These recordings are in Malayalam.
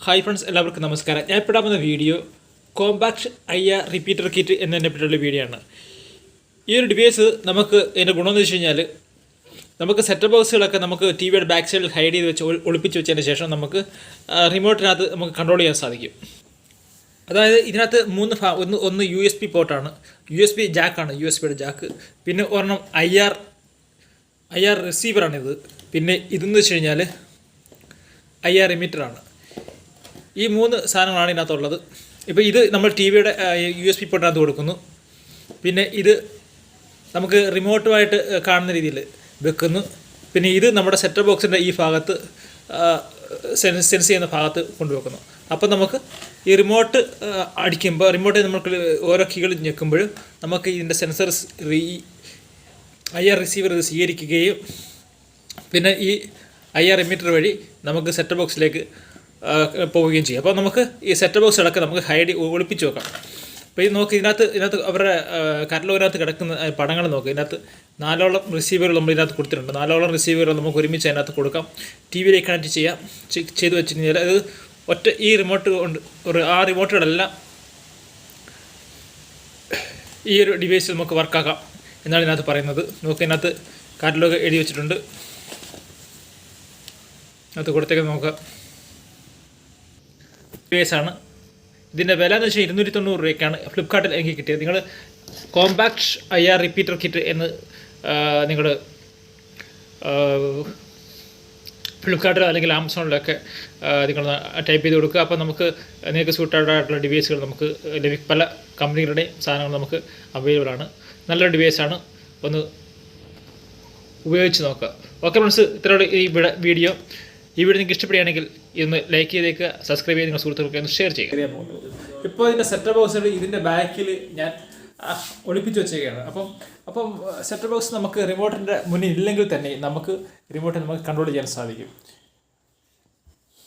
ഹായ് ഫ്രണ്ട്സ് എല്ലാവർക്കും നമസ്കാരം. ഞാൻ ഇപ്പോൾ വന്ന video compact I R repeater kit എന്നതിനെ പറ്റിയുള്ള വീഡിയോ ആണ്. ഈ ഒരു ഡിവൈസ് നമുക്ക് ഇതിന്റെ ഗുണമെന്ന് വെച്ച് കഴിഞ്ഞാൽ നമുക്ക് സെറ്റ് ബോക്സുകളൊക്കെ നമുക്ക് ടി വിയുടെ ബാക്ക് സൈഡിൽ ഹൈഡ് ചെയ്ത് വെച്ച് ഒളി- ഒളിപ്പിച്ച് വെച്ചതിന് ശേഷം നമുക്ക് റിമോട്ടിനകത്ത് നമുക്ക് കൺട്രോൾ ചെയ്യാൻ സാധിക്കും. അതായത് ഇതിനകത്ത് മൂന്ന് ഫാ ഒന്ന് ഒന്ന് യു എസ് പി പോർട്ടാണ് യു എസ് പി ജാക്കാണ് യു എസ് പിയുടെ ജാക്ക് പിന്നെ ഒരെണ്ണം ഐ ആർ ഐ ആർ റിസീവറാണിത് പിന്നെ ഇതെന്ന് വെച്ച് കഴിഞ്ഞാൽ ഐ ആർ എമിറ്ററാണ് ഈ മൂന്ന് സാധനങ്ങളാണ് ഇതിനകത്തുള്ളത്. ഇപ്പോൾ ഇത് നമ്മൾ ടി വിയുടെ യു എസ് പി കൊടുക്കുന്നു. പിന്നെ ഇത് നമുക്ക് റിമോട്ടുമായിട്ട് കാണുന്ന രീതിയിൽ വെക്കുന്നു. പിന്നെ ഇത് നമ്മുടെ സെറ്റർ ബോക്സിന്റെ ഈ ഭാഗത്ത് സെൻസ് സെൻസ് ചെയ്യുന്ന ഭാഗത്ത് കൊണ്ടുവെക്കുന്നു. അപ്പോൾ നമുക്ക് ഈ റിമോട്ട് അടിക്കുമ്പോൾ റിമോട്ട് നമുക്ക് ഓരോ കീകൾ ഞെക്കുമ്പോൾ നമുക്ക് ഇതിന്റെ സെൻസർ റീ ഐ ആർ റിസീവർ ഇത് സ്വീകരിക്കുകയും പിന്നെ ഈ ഐ ആർ എമിറ്റർ വഴി നമുക്ക് സെറ്റർ ബോക്സിലേക്ക് പോവുകയും ചെയ്യും. അപ്പോൾ നമുക്ക് ഈ സെറ്റ് ബോക്സ് അടക്കം നമുക്ക് ഹൈഡ് ഒളിപ്പിച്ച് വെക്കാം അപ്പോൾ ഇത് നോക്കി ഇതിനകത്ത് ഇതിനകത്ത് അവരുടെ കരലോകനകത്ത് കിടക്കുന്ന പടങ്ങൾ നോക്കുക ഇതിനകത്ത് നാലോളം റിസീവറുകൾ നമ്മൾ ഇതിനകത്ത് കൊടുത്തിട്ടുണ്ട്. നാലോളം റിസീവറുകൾ നമുക്ക് ഒരുമിച്ച് അതിനകത്ത് കൊടുക്കാം. ടി വിയിലേക്ക് കണക്ട് ചെയ്യാം ചെയ്ത് വെച്ച് കഴിഞ്ഞാൽ അത് ഒറ്റ ഈ റിമോട്ട് കൊണ്ട് ഒരു ആ റിമോട്ടുകളെല്ലാം ഈ ഒരു ഡിവൈസിൽ നമുക്ക് വർക്കാക്കാം എന്നാണ് ഇതിനകത്ത് പറയുന്നത്. നമുക്ക് ഇതിനകത്ത് കാറ്റലോഗ് എഴുതി വെച്ചിട്ടുണ്ട്. അത് കൊടുത്തേക്ക് നോക്കാം ഡിവൈസാണ് ഇതിന്റെ വില എന്ന് വെച്ചാൽ ഇരുന്നൂറ്റി തൊണ്ണൂറ് രൂപയ്ക്കാണ് ഫ്ലിപ്കാർട്ടിൽ എനിക്ക് കിട്ടിയത്. നിങ്ങൾ compact I R repeater kit എന്ന് നിങ്ങൾ ഫ്ലിപ്കാർട്ടിലോ അല്ലെങ്കിൽ ആമസോണിലൊക്കെ നിങ്ങൾ ടൈപ്പ് ചെയ്ത് കൊടുക്കുക. അപ്പോൾ നമുക്ക് നിങ്ങൾക്ക് സൂട്ടഡ് ആയിട്ടുള്ള ഡിവൈസുകൾ നമുക്ക് ലഭി പല കമ്പനികളുടെയും സാധനങ്ങൾ നമുക്ക് അവൈലബിൾ ആണ്. നല്ലൊരു ആണ് ഒന്ന് ഉപയോഗിച്ച് നോക്കുക. ഓക്കെ ഫ്രണ്ട്സ് ഇത്രയുള്ള ഈ വീഡിയോ ഈ വീഡിയോ നിങ്ങൾക്ക് ഇഷ്ടപ്പെടുകയാണെങ്കിൽ ഇന്ന് ലൈക്ക് ചെയ്തേക്കുക സബ്സ്ക്രൈബ് ചെയ്ത് നിങ്ങളുടെ സുഹൃത്തുക്കൾക്ക് ഒന്ന് ഷെയർ ചെയ്യുക. ഇപ്പോൾ ഇതിന്റെ സെറ്റർ ബോക്സ് ഇതിന്റെ ബാക്കിൽ ഞാൻ ഒളിപ്പിച്ച് വെച്ചേക്കാണ്. അപ്പം അപ്പം സെറ്റർ ബോക്സ് നമുക്ക് റിമോട്ടിന്റെ മുന്നിൽ ഇല്ലെങ്കിൽ തന്നെ നമുക്ക് റിമോട്ടിൽ നമുക്ക് കൺട്രോൾ ചെയ്യാൻ സാധിക്കും.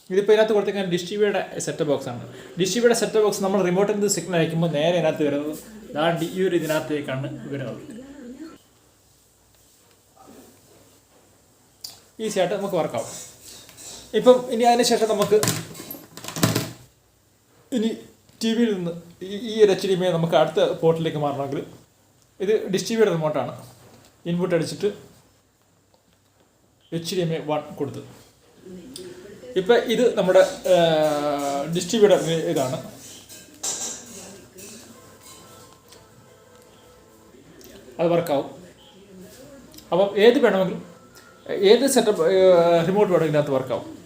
ഇതിപ്പോൾ ഇതിനകത്ത് കൊടുത്തേക്കാൻ ഡിസ്റ്റിവിയുടെ സെറ്റ് ആണ്. ഡിസ്റ്റിവിയുടെ സെറ്റ് ബോക്സ് നമ്മൾ റിമോട്ടിൽ നിന്ന് സിഗ്നൽ അയക്കുമ്പോൾ നേരെ ഇതിനകത്ത് വരുന്നത് ദാണ്ട് ഈ ഒരു ഇതിനകത്തേക്കാണ് വരുന്നത് ഈസിയായിട്ട് നമുക്ക് വർക്കാവും ഇപ്പം ഇനി അതിനുശേഷം നമുക്ക് ഇനി ടി വിയിൽ നിന്ന് ഈ- ഒരു എച്ച് ഡി എം നമുക്ക് അടുത്ത പോർട്ടിലേക്ക് മാറണമെങ്കിൽ ഇത് ഡിസ്ട്രിബ്യൂട്ടർ റിമോട്ടാണ്. ഇൻപുട്ട് അടിച്ചിട്ട് H D M I one ഇപ്പം ഇത് നമ്മുടെ ഡിസ്ട്രിബ്യൂട്ടർ ഇതാണ്. അത് വർക്കാവും. അപ്പം ഏത് വേണമെങ്കിലും ഏത് സെറ്റപ്പ് റിമോട്ട് വേണമെങ്കിലും അതിനകത്ത് വർക്കാവും